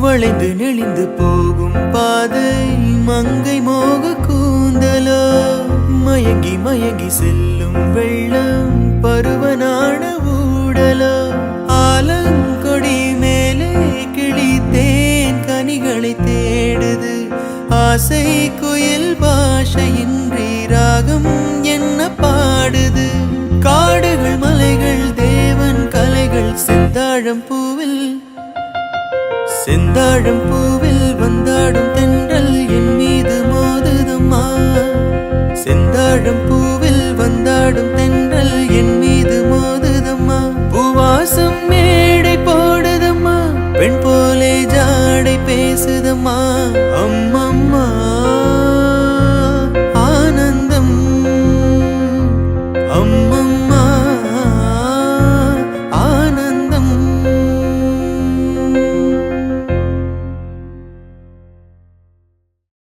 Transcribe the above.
வளைந்து நெளிந்து போகும் பாதை மங்கை மோக கூந்தலோ. மயங்கி மயங்கி செல்லும் வெள்ளம் பருவனான ஊடலோ. ஆலங்கொடி மேலே கிழித்தேன் கனிகளை தேடுது. ஆசை குயில் பாஷை செந்தாழம் பூவில் செந்தாழம் பூவில் வந்தாடும் தென்றல் என் மீது மோதுதம்மா. செந்தாழம் பூவில் வந்தாடும் தென்றல் என் மீது மோதுதம்மா. பூவாசம் மேடை போடுதம்மா பெண் போலே ஜாடை பேசுதம்மா.